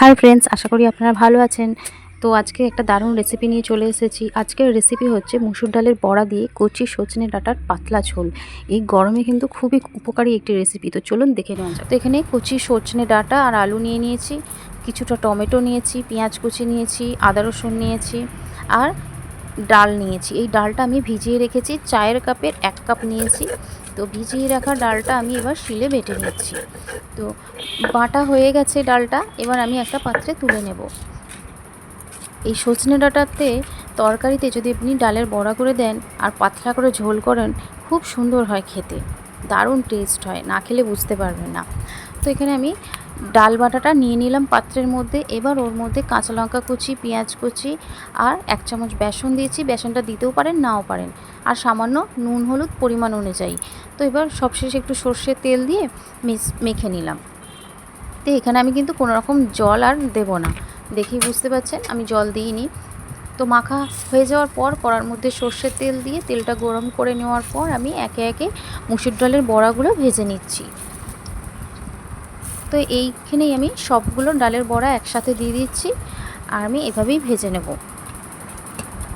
Hi friends, আশা করি আপনারা ভালো আছেন। তো আজকে একটা দারুণ রেসিপি নিয়ে চলে এসেছি। আজকের রেসিপি হচ্ছে মুসুর ডালের বড়া দিয়ে কচি সজনে ডাঁটার পাতলা ঝোল। এই গরমে কিন্তু খুবই উপকারী একটি রেসিপি তো চলুন দেখে নেওয়া যাক। তো এখানে কচি সজনে ডাঁটা আর আলু নিয়ে নিয়েছি, কিছুটা টমেটো নিয়েছি, পেঁয়াজ কুচি নিয়েছি, আদা রসুন নিয়েছি আর ডাল নিয়েছি। এই ডালটা আমি ভিজিয়ে রেখেছি, চায়ের কাপের এক কাপ নিয়েছি। তো ভিজিয়ে রাখা ডালটা আমি এবার শিলে বেটে নিচ্ছি। তো বাটা হয়ে গেছে ডালটা, এবার আমি একটা পাত্রে তুলে নেব। এই সজনে ডাঁটাতে তরকারিতে যদি আপনি ডালের বড়া করে দেন আর পাতলা করে ঝোল করেন, খুব সুন্দর হয় খেতে। দারুণ টেস্ট হয়, না খেলে বুঝতে পারবেন না। তো এখানে আমি ডাল বাটাটা নিয়ে নিলাম পাত্রের মধ্যে। এবার ওর মধ্যে কাঁচা লঙ্কা কুচি, পেঁয়াজ কুচি আর এক চামচ বেসন দিয়েছি। বেসনটা দিতেও পারেন, নাও পারেন। আর সামান্য নুন, হলুদ, পরিমাণ অনুযায়ী। তো এবার সবশেষে একটু সর্ষের তেল দিয়ে মেখে নিলাম। তো এখানে আমি কিন্তু কোনো রকম জল আর দেবো না। দেখেই বুঝতে পারছেন? আমি জল দিইনি। তো মাখা হয়ে যাওয়ার পর কড়ার মধ্যে সর্ষের তেল দিয়ে তেলটা গরম করে নেওয়ার পর আমি একে একে মুসুর ডালের বড়াগুলো ভেজে নিচ্ছি। তো এইখানেই আমি সবগুলো ডালের বড়া একসাথে দিয়ে দিচ্ছি আর আমি এভাবেই ভেজে নেব।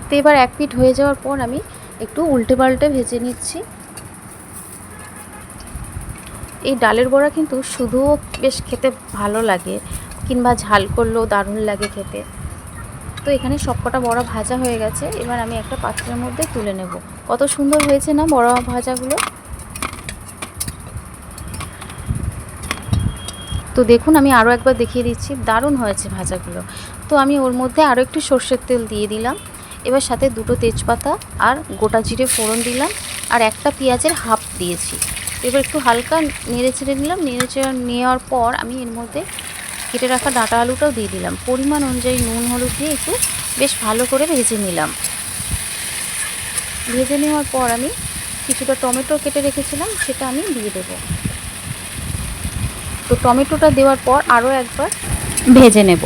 তো এবার এক পিঠ হয়ে যাওয়ার পর আমি একটু উল্টে পাল্টে ভেজে নিচ্ছি। এই ডালের বড়া কিন্তু শুধুও বেশ খেতে ভালো লাগে কিংবা ঝাল করলেও দারুণ লাগে খেতে। তো এখানে সবকটা বড়া ভাজা হয়ে গেছে। এবার আমি একটা পাত্রের মধ্যে তুলে নেব। কত সুন্দর হয়েছে না বড় ভাজাগুলো? তো দেখুন, আমি আরও একবার দেখিয়ে দিচ্ছি, দারুণ হয়েছে ভাজাগুলো। তো আমি ওর মধ্যে আরও একটু সর্ষের তেল দিয়ে দিলাম। এবার সাথে দুটো তেজপাতা আর গোটা জিরে ফোড়ন দিলাম আর একটা পেঁয়াজের হাফ দিয়েছি। এবার একটু হালকা নেড়ে ছেড়ে নিলাম। নেড়ে চেড়ে নেওয়ার পর আমি এর মধ্যে কেটে রাখা ডাঁটা আলুটাও দিয়ে দিলাম। পরিমাণ অনুযায়ী নুন, হলুদ দিয়ে একটু বেশ ভালো করে ভেজে নিলাম। ভেজে নেওয়ার পর আমি কিছুটা টমেটো কেটে রেখেছিলাম, সেটা আমি দিয়ে দেব। তো টমেটোটা দেওয়ার পর আরও একবার ভেজে নেব।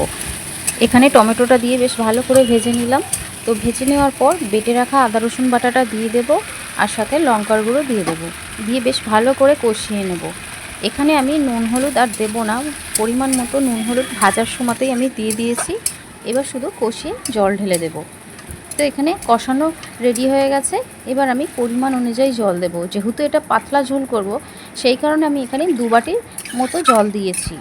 এখানে টমেটোটা দিয়ে বেশ ভালো করে ভেজে নিলাম। তো ভেজে নেওয়ার পর বেটে রাখা আদা, রসুন বাটাটা দিয়ে দেব আর সাথে লঙ্কার গুঁড়ো দিয়ে দেবো। দিয়ে বেশ ভালো করে কষিয়ে নেব। এখানে আমি নুন, হলুদ আর দেবো না। পরিমাণ মতো নুন, হলুদ ভাজার সময়তেই আমি দিয়ে দিয়েছি। এবার শুধু কষিয়ে জল ঢেলে দেব। তো এখানে কষানো রেডি হয়ে গেছে। এবার আমি পরিমাণ অনুযায়ী জল দেব। যেহেতু এটা পাতলা ঝোল করব, সেই কারণে আমি এখানে দু বাটির মতো জল দিয়েছি।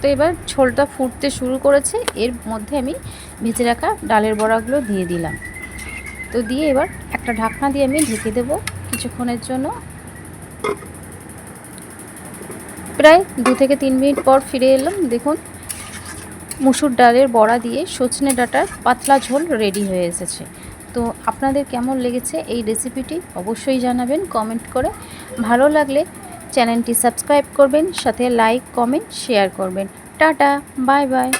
তো এবার ঝোলটা ফুটতে শুরু করেছে, এর মধ্যে আমি ভেজে রাখা ডালের বড়াগুলো দিয়ে দিলাম। তো দিয়ে এবার একটা ঢাকনা দিয়ে আমি ঢেকে দেবো কিছুক্ষণের জন্য। প্রায় দু থেকে তিন মিনিট পর ফিরে এলাম, দেখুন মুসুর ডালের বড়া দিয়ে সজনে ডাটার পাতলা ঝোল রেডি হয়ে এসেছে। তো আপনাদের কেমন লেগেছে এই রেসিপিটি অবশ্যই জানাবেন, কমেন্ট করে। ভালো লাগলে চ্যানেলটি সাবস্ক্রাইব করবেন, সাথে লাইক, কমেন্ট, শেয়ার করবেন। Tata, bye bye.